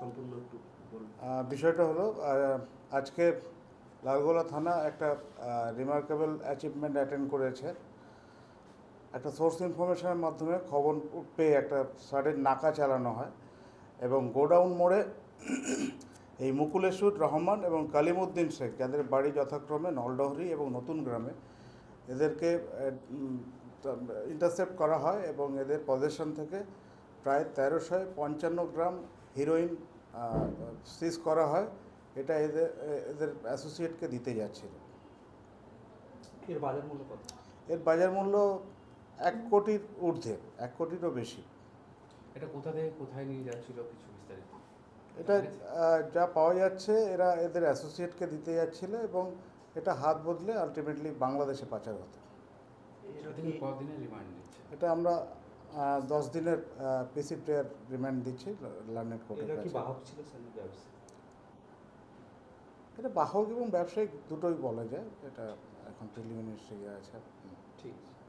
সম্পূর্ণ একটু বিষয়টা হলো আজকে লালগোলা থানা একটা রিমার্কেবল অ্যাচিভমেন্ট অ্যাটেন্ড করেছে। একটা সোর্স ইনফরমেশনের মাধ্যমে খবর পেয়ে একটা সাডেন নাকা চালানো হয় এবং গোডাউন মোড়ে এই মুকুলেশুর রহমান এবং কালিমুদ্দিন শেখ, যাদের বাড়ি যথাক্রমে নলডহরি এবং নতুন গ্রামে, এদেরকে ইন্টারসেপ্ট করা হয় এবং এদের পজিশন থেকে প্রায় তেরোশো পঞ্চান্ন গ্রাম হিরোইন সিজ করা হয় এটা এদের এদের অ্যাসোসিয়েটকে দিতে যাচ্ছিল। এর বাজার মূল্য কত? এর বাজার মূল্য এক কোটির ঊর্ধ্বে এক কোটিরও বেশি। এটা কোথা থেকে কোথায় নিয়ে যাচ্ছিল কিছু বিস্তারিত? এটা যা পাওয়া যাচ্ছে এরা এদের অ্যাসোসিয়েটকে দিতে যাচ্ছিল এবং এটা হাত বদলে আলটিমেটলি বাংলাদেশে পাচার হতো। এটা আমরা দশ দিনের পিসি প্রেয়ার রিমান্ড দিচ্ছি লার্নেট কোর্টের এটা কি বাহক এটা এবং ব্যবসায়িক দুটোই বলা যায় এটা এখন প্রিলিমিনারি আছে। ঠিক আছে।